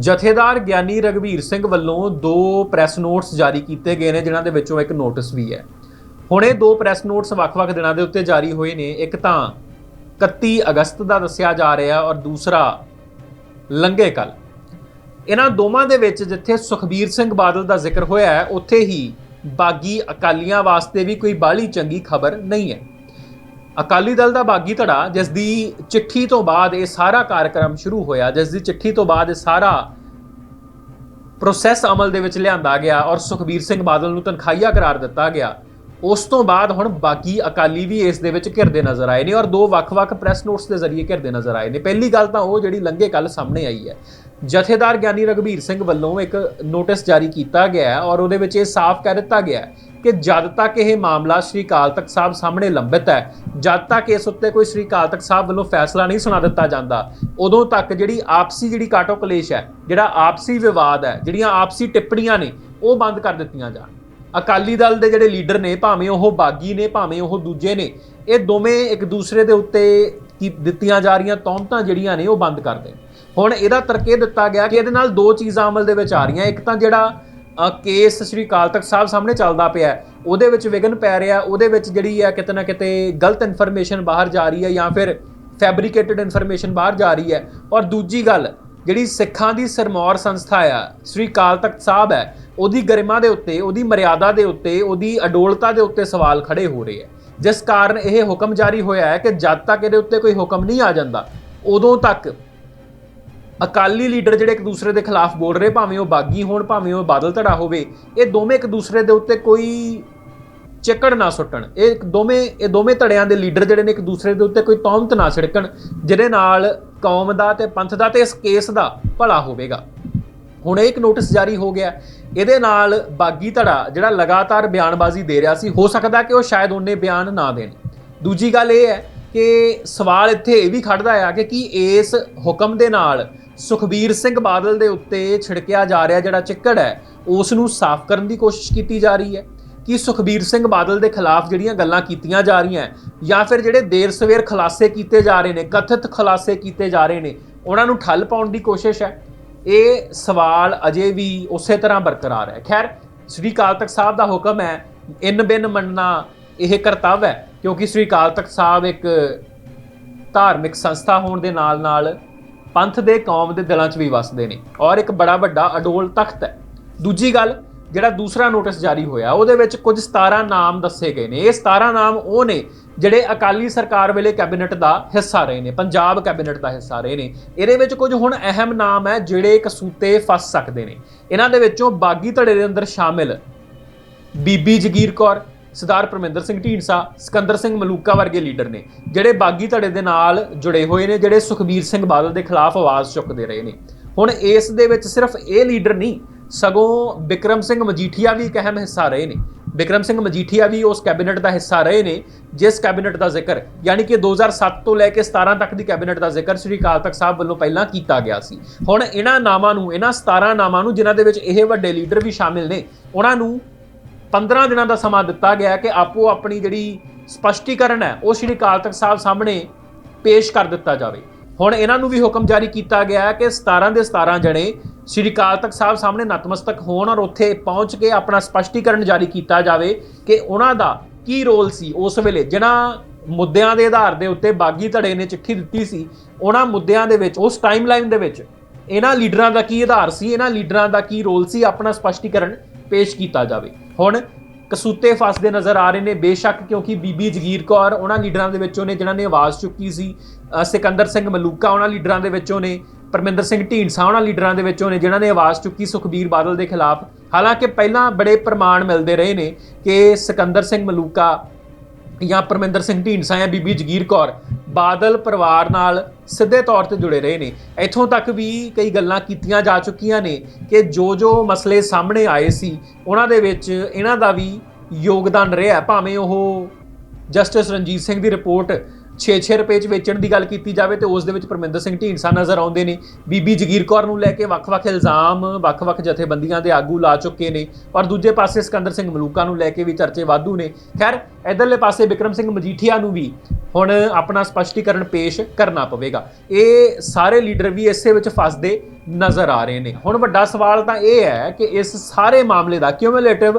ਜਥੇਦਾਰ ਗਿਆਨੀ ਰਗਵੀਰ ਸਿੰਘ ਵੱਲੋਂ ਦੋ ਪ੍ਰੈਸ ਨੋਟਸ ਜਾਰੀ ਕੀਤੇ ਗਏ ਨੇ, ਜਿਨ੍ਹਾਂ ਦੇ ਵਿੱਚੋਂ ਇੱਕ ਨੋਟਿਸ ਵੀ ਹੈ। ਹੁਣ ਇਹ ਦੋ ਪ੍ਰੈਸ ਨੋਟਸ ਵੱਖ-ਵੱਖ ਦਿਨਾਂ ਦੇ ਉੱਤੇ ਜਾਰੀ ਹੋਏ ਨੇ। ਇੱਕ ਤਾਂ 31 ਅਗਸਤ ਦਾ ਦੱਸਿਆ ਜਾ ਰਿਹਾ ਔਰ ਦੂਸਰਾ ਲੰਘੇ ਕੱਲ ਇਹਨਾਂ ਦੋਵਾਂ ਦੇ ਵਿੱਚ ਜਿੱਥੇ ਸੁਖਬੀਰ ਸਿੰਘ ਬਾਦਲ ਦਾ ਜ਼ਿਕਰ ਹੋਇਆ ਹੈ, ਉੱਥੇ ਹੀ ਬਾਗੀ ਅਕਾਲੀਆਂ ਵਾਸਤੇ ਵੀ ਕੋਈ ਬਾਹਲੀ ਚੰਗੀ ਖਬਰ ਨਹੀਂ ਹੈ। ਅਕਾਲੀ ਦਲ ਦਾ ਬਾਗੀ ਧੜਾ, ਜਿਸ ਦੀ ਚਿੱਠੀ ਤੋਂ ਬਾਅਦ ਇਹ ਸਾਰਾ ਕਾਰਜਕ੍ਰਮ ਸ਼ੁਰੂ ਹੋਇਆ, ਜਿਸ ਦੀ ਚਿੱਠੀ ਤੋਂ ਬਾਅਦ ਇਹ ਸਾਰਾ ਪ੍ਰੋਸੈਸ ਅਮਲ ਦੇ ਵਿੱਚ ਲਿਆਂਦਾ ਗਿਆ ਔਰ ਸੁਖਬੀਰ ਸਿੰਘ ਬਾਦਲ ਨੂੰ ਤਨਖਾਹੀਆ ਕਰਾਰ ਦਿੱਤਾ ਗਿਆ। ਉਸ ਤੋਂ ਬਾਅਦ ਹੁਣ ਬਾਕੀ ਅਕਾਲੀ ਵੀ ਇਸ ਦੇ ਵਿੱਚ ਘਿਰਦੇ ਨਜ਼ਰ ਆਏ ਨੇ ਔਰ ਦੋ ਵੱਖ-ਵੱਖ ਪ੍ਰੈਸ ਨੋਟਸ ਦੇ ਜ਼ਰੀਏ ਘਿਰਦੇ ਨਜ਼ਰ ਆਏ ਨੇ। ਪਹਿਲੀ ਗੱਲ ਤਾਂ ਉਹ ਜਿਹੜੀ ਲੰਘੇ ਕੱਲ ਸਾਹਮਣੇ ਆਈ ਹੈ। ਜਥੇਦਾਰ ਗਿਆਨੀ ਰਗਵੀਰ ਸਿੰਘ ਵੱਲੋਂ ਇੱਕ ਨੋਟਿਸ ਜਾਰੀ ਕੀਤਾ ਗਿਆ ਔਰ ਉਹਦੇ ਵਿੱਚ ਇਹ ਸਾਫ਼ ਕਹਿ ਦਿੱਤਾ ਗਿਆ ਕਿ ਜਦ ਤੱਕ ਇਹ ਮਾਮਲਾ ਸ਼੍ਰੀ ਅਕਾਲ ਤਖਤ ਸਾਹਿਬ ਸਾਹਮਣੇ ਲੰਬਿਤ ਹੈ, ਜਦ ਤੱਕ ਇਸ ਉੱਤੇ ਕੋਈ ਸ਼੍ਰੀ ਅਕਾਲ ਤਖਤ ਸਾਹਿਬ ਵੱਲੋਂ ਫੈਸਲਾ ਨਹੀਂ ਸੁਣਾ ਦਿੱਤਾ ਜਾਂਦਾ, ਉਦੋਂ ਤੱਕ ਜਿਹੜੀ ਆਪਸੀ ਜਿਹੜੀ ਕਾਟੋ ਕਲੇਸ਼ ਹੈ, ਜਿਹੜਾ ਆਪਸੀ ਵਿਵਾਦ ਹੈ, ਜਿਹੜੀਆਂ ਆਪਸੀ ਟਿੱਪਣੀਆਂ ਨੇ, ਉਹ ਬੰਦ ਕਰ ਦਿੱਤੀਆਂ ਜਾਣ। ਅਕਾਲੀ ਦਲ ਦੇ ਜਿਹੜੇ ਲੀਡਰ ਨੇ, ਭਾਵੇਂ ਉਹ ਬਾਗੀ ਨੇ, ਭਾਵੇਂ ਉਹ ਦੂਜੇ ਨੇ, ਇਹ ਦੋਵੇਂ ਇੱਕ ਦੂਸਰੇ ਦੇ ਉੱਤੇ ਕੀ ਦਿੱਤੀਆਂ ਜਾ ਰਹੀਆਂ ਤੌਮਤਾਂ ਜਿਹੜੀਆਂ ਨੇ, ਉਹ ਬੰਦ ਕਰ ਦੇਣ। ਹੁਣ ਇਹਦਾ ਤਰਕੇ ਦਿੱਤਾ ਗਿਆ ਕਿ ਇਹਦੇ ਨਾਲ ਦੋ ਚੀਜ਼ਾਂ ਅਮਲ ਦੇ ਵਿੱਚ ਆ ਰਹੀਆਂ, ਇੱਕ ਤਾਂ ਜਿਹੜਾ ਕੇਸ ਸ੍ਰੀ ਅਕਾਲ ਤਖਤ ਸਾਹਿਬ ਸਾਹਮਣੇ ਚੱਲਦਾ ਪਿਆ ਉਹਦੇ ਵਿੱਚ ਵਿਗਨ ਪੈ ਰਿਹਾ, ਉਹਦੇ ਵਿੱਚ ਜਿਹੜੀ ਹੈ ਕਿਤੇ ਨਾ ਕਿਤੇ ਗਲਤ ਇਨਫੋਰਮੇਸ਼ਨ ਬਾਹਰ ਜਾ ਰਹੀ ਹੈ ਜਾਂ ਫਿਰ ਫੈਬਰੀਕੇਟਡ ਇਨਫੋਰਮੇਸ਼ਨ ਬਾਹਰ ਜਾ ਰਹੀ ਹੈ। ਔਰ ਦੂਜੀ ਗੱਲ, ਜਿਹੜੀ ਸਿੱਖਾਂ ਦੀ ਸਰਮੌਰ ਸੰਸਥਾ ਆ, ਸ੍ਰੀ ਅਕਾਲ ਤਖਤ ਸਾਹਿਬ ਹੈ, ਉਹਦੀ ਗਰਿਮਾ ਦੇ ਉੱਤੇ, ਉਹਦੀ ਮਰਿਆਦਾ ਦੇ ਉੱਤੇ, ਉਹਦੀ ਅਡੋਲਤਾ ਦੇ ਉੱਤੇ ਸਵਾਲ ਖੜੇ ਹੋ ਰਹੇ ਹੈ। ਜਿਸ ਕਾਰਨ ਇਹ ਹੁਕਮ ਜਾਰੀ ਹੋਇਆ ਹੈ ਕਿ ਜਦ ਤੱਕ ਇਹਦੇ ਉੱਤੇ ਕੋਈ ਹੁਕਮ ਨਹੀਂ ਆ ਜਾਂਦਾ, ਉਦੋਂ ਤੱਕ ਅਕਾਲੀ ਲੀਡਰ ਜਿਹੜੇ ਇੱਕ ਦੂਸਰੇ ਦੇ ਖਿਲਾਫ ਬੋਲ ਰਹੇ, ਭਾਵੇਂ ਉਹ ਬਾਗੀ ਹੋਣ, ਭਾਵੇਂ ਉਹ ਬਾਦਲ ਧੜਾ ਹੋਵੇ, ਇਹ ਦੋਵੇਂ ਇੱਕ ਦੂਸਰੇ ਦੇ ਉੱਤੇ ਕੋਈ ਚੱਕੜ ਨਾ ਸੁੱਟਣ। ਇਹ ਦੋਵੇਂ ਇਹ ਦੋਵੇਂ ਧੜਿਆਂ ਦੇ ਲੀਡਰ ਜਿਹੜੇ ਨੇ ਇੱਕ ਦੂਸਰੇ ਦੇ ਉੱਤੇ ਕੋਈ ਤੌਮਤ ਨਾ ਛਿੜਕਣ, ਜਿਹਦੇ ਨਾਲ ਕੌਮ ਦਾ ਤੇ ਪੰਥ ਦਾ ਤੇ ਇਸ ਕੇਸ ਦਾ ਭਲਾ ਹੋਵੇਗਾ। ਹੁਣ ਇਹ ਇੱਕ ਨੋਟਿਸ ਜਾਰੀ ਹੋ ਗਿਆ। ਇਹਦੇ ਨਾਲ ਬਾਗੀ ਧੜਾ ਜਿਹੜਾ ਲਗਾਤਾਰ ਬਿਆਨਬਾਜ਼ੀ ਦੇ ਰਿਹਾ ਸੀ, ਹੋ ਸਕਦਾ ਕਿ ਉਹ ਸ਼ਾਇਦ ਉਹਨੇ ਬਿਆਨ ਨਾ ਦੇਣ। ਦੂਜੀ ਗੱਲ ਇਹ ਹੈ ਕਿ ਸਵਾਲ ਇੱਥੇ ਇਹ ਵੀ ਖੜਦਾ ਆ ਕਿ ਕੀ ਇਸ ਹੁਕਮ ਦੇ ਨਾਲ ਸੁਖਬੀਰ ਸਿੰਘ ਬਾਦਲ ਦੇ ਉੱਤੇ ਛਿੜਕਿਆ ਜਾ ਰਿਹਾ ਜਿਹੜਾ ਚਿੱਕੜ ਹੈ, ਉਸ ਨੂੰ ਸਾਫ਼ ਕਰਨ ਦੀ ਕੋਸ਼ਿਸ਼ ਕੀਤੀ ਜਾ ਰਹੀ ਹੈ। ਕਿ ਸੁਖਬੀਰ ਸਿੰਘ ਬਾਦਲ ਦੇ ਖਿਲਾਫ ਜਿਹੜੀਆਂ ਗੱਲਾਂ ਕੀਤੀਆਂ ਜਾ ਰਹੀਆਂ ਜਾਂ ਫਿਰ ਜਿਹੜੇ ਦੇਰ ਸਵੇਰ ਖੁਲਾਸੇ ਕੀਤੇ ਜਾ ਰਹੇ ਨੇ, ਕਥਿਤ ਖੁਲਾਸੇ ਕੀਤੇ ਜਾ ਰਹੇ ਨੇ, ਉਹਨਾਂ ਨੂੰ ਠੱਲ ਪਾਉਣ ਦੀ ਕੋਸ਼ਿਸ਼ ਹੈ? ਇਹ ਸਵਾਲ ਅਜੇ ਵੀ ਉਸੇ ਤਰ੍ਹਾਂ ਬਰਕਰਾਰ ਹੈ। ਖੈਰ, ਸ੍ਰੀ ਅਕਾਲ ਤਖਤ ਸਾਹਿਬ ਦਾ ਹੁਕਮ ਹੈ, ਇਨ ਬਿਨ ਮੰਨਣਾ ਇਹ ਕਰਤੱਵ ਹੈ, ਕਿਉਂਕਿ ਸ੍ਰੀ ਅਕਾਲ ਤਖਤ ਸਾਹਿਬ ਇੱਕ ਧਾਰਮਿਕ ਸੰਸਥਾ ਹੋਣ ਦੇ ਨਾਲ ਨਾਲ ਪੰਥ ਦੇ ਕੌਮ ਦੇ ਦਿਲਾਂ 'ਚ ਵੀ ਵਸਦੇ ਨੇ ਔਰ ਇੱਕ ਬੜਾ ਵੱਡਾ ਅਡੋਲ ਤਖਤ ਹੈ। ਦੂਜੀ ਗੱਲ, ਜਿਹੜਾ ਦੂਸਰਾ ਨੋਟਿਸ ਜਾਰੀ ਹੋਇਆ, ਉਹਦੇ ਵਿੱਚ ਕੁਝ 17 ਨਾਮ ਦੱਸੇ ਗਏ ਨੇ। ਇਹ 17 ਨਾਮ ਉਹ ਨੇ ਜਿਹੜੇ ਅਕਾਲੀ ਸਰਕਾਰ ਵੇਲੇ ਕੈਬਨਿਟ ਦਾ ਹਿੱਸਾ ਰਹੇ ਨੇ, ਪੰਜਾਬ ਕੈਬਨਿਟ ਦਾ ਹਿੱਸਾ ਰਹੇ ਨੇ। ਇਹਦੇ ਵਿੱਚ ਕੁਝ ਹੁਣ ਅਹਿਮ ਨਾਮ ਹੈ ਜਿਹੜੇ ਕਸੂਤੇ ਫਸ ਸਕਦੇ ਨੇ। ਇਹਨਾਂ ਦੇ ਵਿੱਚੋਂ ਬਾਗੀ ਧੜੇ ਦੇ ਅੰਦਰ ਸ਼ਾਮਿਲ ਬੀਬੀ ਜਗੀਰ ਕੌਰ ਸਰਦਾਰ ਪਰਮਿੰਦਰ ਸਿੰਘ ਢੀਂਡਸਾ, ਸਿਕੰਦਰ ਸਿੰਘ ਮਲੂਕਾ ਵਰਗੇ ਲੀਡਰ ਨੇ, ਜਿਹੜੇ ਬਾਗੀ ਧੜੇ ਦੇ ਨਾਲ ਜੁੜੇ ਹੋਏ ਨੇ, ਜਿਹੜੇ ਸੁਖਬੀਰ ਸਿੰਘ ਬਾਦਲ ਦੇ ਖਿਲਾਫ ਆਵਾਜ਼ ਚੁੱਕਦੇ ਰਹੇ ਨੇ। ਹੁਣ ਇਸ ਦੇ ਵਿੱਚ ਸਿਰਫ ਇਹ ਲੀਡਰ ਨਹੀਂ, ਸਗੋਂ ਵਿਕਰਮ ਸਿੰਘ ਮਜੀਠੀਆ ਵੀ ਇੱਕ ਅਹਿਮ ਹਿੱਸਾ ਰਹੇ ਨੇ। ਵਿਕਰਮ ਸਿੰਘ ਮਜੀਠੀਆ ਵੀ ਉਸ ਕੈਬਨਿਟ ਦਾ ਹਿੱਸਾ ਰਹੇ ਨੇ, ਜਿਸ ਕੈਬਨਿਟ ਦਾ ਜ਼ਿਕਰ ਯਾਨੀ ਕਿ 2007 ਤੋਂ ਲੈ ਕੇ 17 ਤੱਕ ਦੀ ਕੈਬਨਿਟ ਦਾ ਜ਼ਿਕਰ ਸ੍ਰੀ ਅਕਾਲ ਤਖਤ ਸਾਹਿਬ ਵੱਲੋਂ ਪਹਿਲਾਂ ਕੀਤਾ ਗਿਆ ਸੀ। ਹੁਣ ਇਹਨਾਂ ਨਾਮਾਂ ਨੂੰ, ਇਹਨਾਂ 17 ਨਾਮਾਂ ਨੂੰ, ਜਿਨ੍ਹਾਂ ਦੇ ਵਿੱਚ ਇਹ ਵੱਡੇ ਲੀਡਰ ਵੀ ਸ਼ਾਮਿਲ ਨੇ, ਉਹਨਾਂ ਨੂੰ 15 ਦਿਨਾਂ ਦਾ ਸਮਾਂ ਦਿੱਤਾ ਗਿਆ ਕਿ ਆਪੋ ਆਪਣੀ ਜਿਹੜੀ ਸਪਸ਼ਟੀਕਰਨ ਹੈ, ਉਹ ਸ਼੍ਰੀ ਅਕਾਲ ਤਖਤ ਸਾਹਿਬ ਸਾਹਮਣੇ ਪੇਸ਼ ਕਰ ਦਿੱਤਾ ਜਾਵੇ। ਹੁਣ ਇਹਨਾਂ ਨੂੰ ਵੀ ਹੁਕਮ ਜਾਰੀ ਕੀਤਾ ਗਿਆ ਹੈ ਕਿ 17 ਦੇ 17 ਜਣੇ ਸ਼੍ਰੀ ਅਕਾਲ ਤਖਤ ਸਾਹਿਬ ਸਾਹਮਣੇ ਨਤਮਸਤਕ ਹੋਣ ਔਰ ਉੱਥੇ ਪਹੁੰਚ ਕੇ ਆਪਣਾ ਸਪਸ਼ਟੀਕਰਨ ਜਾਰੀ ਕੀਤਾ ਜਾਵੇ ਕਿ ਉਹਨਾਂ ਦਾ ਕੀ ਰੋਲ ਸੀ ਉਸ ਵੇਲੇ। ਜਿਨ੍ਹਾਂ ਮੁੱਦਿਆਂ ਦੇ ਆਧਾਰ ਦੇ ਉੱਤੇ ਬਾਗੀ ਧੜੇ ਨੇ ਚਿੱਠੀ ਦਿੱਤੀ ਸੀ, ਉਹਨਾਂ ਮੁੱਦਿਆਂ ਦੇ ਵਿੱਚ, ਉਸ ਟਾਈਮਲਾਈਨ ਦੇ ਵਿੱਚ ਇਹਨਾਂ ਲੀਡਰਾਂ ਦਾ ਕੀ ਆਧਾਰ ਸੀ, ਇਹਨਾਂ ਲੀਡਰਾਂ ਦਾ ਕੀ ਰੋਲ ਸੀ ਆਪਣਾ ਸਪਸ਼ਟੀਕਰਨ ਪੇਸ਼ ਕੀਤਾ ਜਾਵੇ। ਹੁਣ ਕਸੂਤੇ ਫਸਦੇ ਨਜ਼ਰ ਆ ਰਹੇ ਨੇ, ਬੇਸ਼ੱਕ ਕਿਉਂਕਿ ਬੀਬੀ ਜਗੀਰ ਕੌਰ ਉਹਨਾਂ ਲੀਡਰਾਂ ਦੇ ਵਿੱਚੋਂ ਨੇ ਜਿਨ੍ਹਾਂ ਨੇ ਆਵਾਜ਼ ਚੁੱਕੀ ਸੀ ਸਿਕੰਦਰ ਸਿੰਘ ਮਲੂਕਾ ਉਹਨਾਂ ਲੀਡਰਾਂ ਦੇ ਵਿੱਚੋਂ ਨੇ, ਪਰਮਿੰਦਰ ਸਿੰਘ ਢੀਂਡਸਾ ਉਹਨਾਂ ਲੀਡਰਾਂ ਦੇ ਵਿੱਚੋਂ ਨੇ ਜਿਨ੍ਹਾਂ ਨੇ ਆਵਾਜ਼ ਚੁੱਕੀ ਸੁਖਬੀਰ ਬਾਦਲ ਦੇ ਖਿਲਾਫ। ਹਾਲਾਂਕਿ ਪਹਿਲਾਂ ਬੜੇ ਪ੍ਰਮਾਣ ਮਿਲਦੇ ਰਹੇ ਨੇ ਕਿ ਸਿਕੰਦਰ ਸਿੰਘ ਮਲੂਕਾ ਜਾਂ ਪਰਮਿੰਦਰ ਸਿੰਘ ਢੀਂਡਸਾ ਜਾਂ ਬੀਬੀ ਜਗੀਰ ਕੌਰ, ਬਾਦਲ ਪਰਿਵਾਰ ਨਾਲ ਸਿੱਧੇ ਤੌਰ ਤੇ ਜੁੜੇ ਰਹੇ ਨੇ। ਇੱਥੋਂ ਤੱਕ ਵੀ ਕਈ ਗੱਲਾਂ ਕੀਤੀਆਂ ਜਾ ਚੁੱਕੀਆਂ ਨੇ ਕਿ ਜੋ ਜੋ ਮਸਲੇ ਸਾਹਮਣੇ ਆਏ ਸੀ, ਉਹਨਾਂ ਦੇ ਵਿੱਚ ਇਹਨਾਂ ਦਾ ਵੀ ਯੋਗਦਾਨ ਰਿਹਾ। ਭਾਵੇਂ ਉਹ ਜਸਟਿਸ ਰਣਜੀਤ ਸਿੰਘ ਦੀ ਰਿਪੋਰਟ 6-6 ਰੁਪਏ ਚ ਵੇਚਣ ਦੀ ਗੱਲ ਕੀਤੀ ਜਾਵੇ ਤੇ ਉਸ ਦੇ ਵਿੱਚ ਪਰਮਿੰਦਰ ਸਿੰਘ ਢੀਂਡਸਾ ਨਜ਼ਰ ਆਉਂਦੇ ਨੇ। ਬੀਬੀ ਜਗੀਰ ਕੌਰ ਨੂੰ ਲੈ ਕੇ ਵੱਖ-ਵੱਖ ਇਲਜ਼ਾਮ, ਵੱਖ-ਵੱਖ ਜਥੇਬੰਦੀਆਂ ਦੇ ਆਗੂ ਲਾ ਚੁੱਕੇ ਨੇ ਔਰ ਦੂਜੇ ਪਾਸੇ ਸਿਕੰਦਰ ਸਿੰਘ ਮਲੂਕਾ ਨੂੰ ਲੈ ਕੇ ਵੀ ਚਰਚੇ ਵਾਧੂ ਨੇ। ਖੈਰ, ਇਧਰਲੇ ਪਾਸੇ ਵਿਕਰਮ ਸਿੰਘ ਮਜੀਠੀਆ ਨੂੰ ਵੀ ਹੁਣ ਆਪਣਾ ਸਪਸ਼ਟੀਕਰਨ ਪੇਸ਼ ਕਰਨਾ ਪਵੇਗਾ। ਇਹ ਸਾਰੇ ਲੀਡਰ ਵੀ ਇਸੇ ਵਿੱਚ ਫਸਦੇ ਨਜ਼ਰ ਆ ਰਹੇ ਨੇ। ਹੁਣ ਵੱਡਾ ਸਵਾਲ ਤਾਂ ਇਹ ਹੈ ਕਿ ਇਸ ਸਾਰੇ ਮਾਮਲੇ ਦਾ ਕਿਊਮੂਲੇਟਿਵ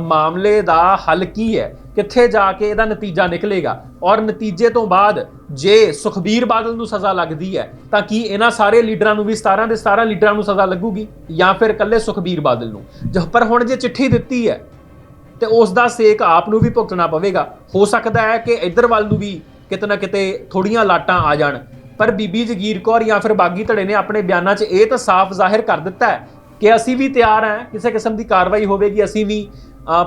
ਮਾਮਲੇ ਦਾ ਹੱਲ ਕੀ ਹੈ? ਕਿੱਥੇ ਜਾ ਕੇ ਇਹਦਾ ਨਤੀਜਾ ਨਿਕਲੇਗਾ? ਔਰ ਨਤੀਜੇ ਤੋਂ ਬਾਅਦ ਜੇ ਸੁਖਬੀਰ ਬਾਦਲ ਨੂੰ ਸਜ਼ਾ ਲੱਗਦੀ ਹੈ, ਤਾਂ ਕੀ ਇਹਨਾਂ ਸਾਰੇ ਲੀਡਰਾਂ ਨੂੰ ਵੀ 17 ਦੇ 17 ਲੀਡਰਾਂ ਨੂੰ ਸਜ਼ਾ ਲੱਗੂਗੀ? ਜਾਂ ਫਿਰ ਇਕੱਲੇ ਸੁਖਬੀਰ ਬਾਦਲ ਨੂੰ? ਪਰ ਹੁਣ ਜੇ ਚਿੱਠੀ ਦਿੱਤੀ ਹੈ, ਤੇ ਉਸ ਦਾ ਸੇਕ ਆਪ ਨੂੰ ਵੀ ਭੁਗਤਣਾ ਪਵੇਗਾ। ਹੋ ਸਕਦਾ ਹੈ ਕਿ ਇੱਧਰ ਵੱਲ ਨੂੰ ਵੀ ਕਿਤੇ ਨਾ ਕਿਤੇ ਥੋੜੀਆਂ ਲਾਟਾਂ ਆ ਜਾਣ। ਪਰ ਬੀਬੀ ਜਗੀਰ ਕੌਰ ਜਾਂ ਫਿਰ ਬਾਗੀ ਧੜੇ ਨੇ ਆਪਣੇ ਬਿਆਨਾਂ 'ਚ ਇਹ ਤਾਂ ਸਾਫ਼ ਜ਼ਾਹਿਰ ਕਰ ਦਿੱਤਾ ਹੈ ਕਿ ਅਸੀਂ ਵੀ ਤਿਆਰ ਹਾਂ, ਕਿਸੇ ਕਿਸਮ ਦੀ ਕਾਰਵਾਈ ਹੋਵੇਗੀ, ਅਸੀਂ ਵੀ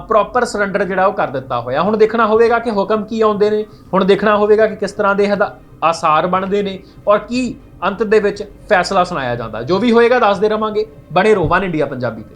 ਪ੍ਰੋਪਰ ਸਰੈਂਡਰ ਜਿਹੜਾ ਉਹ ਕਰ ਦਿੱਤਾ ਹੋਇਆ। ਹੁਣ ਦੇਖਣਾ ਹੋਵੇਗਾ ਕਿ ਹੁਕਮ ਕੀ ਆਉਂਦੇ ਨੇ, ਹੁਣ ਦੇਖਣਾ ਹੋਵੇਗਾ ਕਿ ਕਿਸ ਤਰ੍ਹਾਂ ਦੇ ਹਦਾ ਆਸਾਰ ਬਣਦੇ ਨੇ ਔਰ ਕੀ ਅੰਤ ਦੇ ਵਿੱਚ ਫੈਸਲਾ ਸੁਣਾਇਆ ਜਾਂਦਾ। ਜੋ ਵੀ ਹੋਏਗਾ ਦੱਸਦੇ ਰਵਾਂਗੇ। ਬਣੇ ਰੋਵਾਨ ਇੰਡੀਆ ਪੰਜਾਬੀ ਤੇ।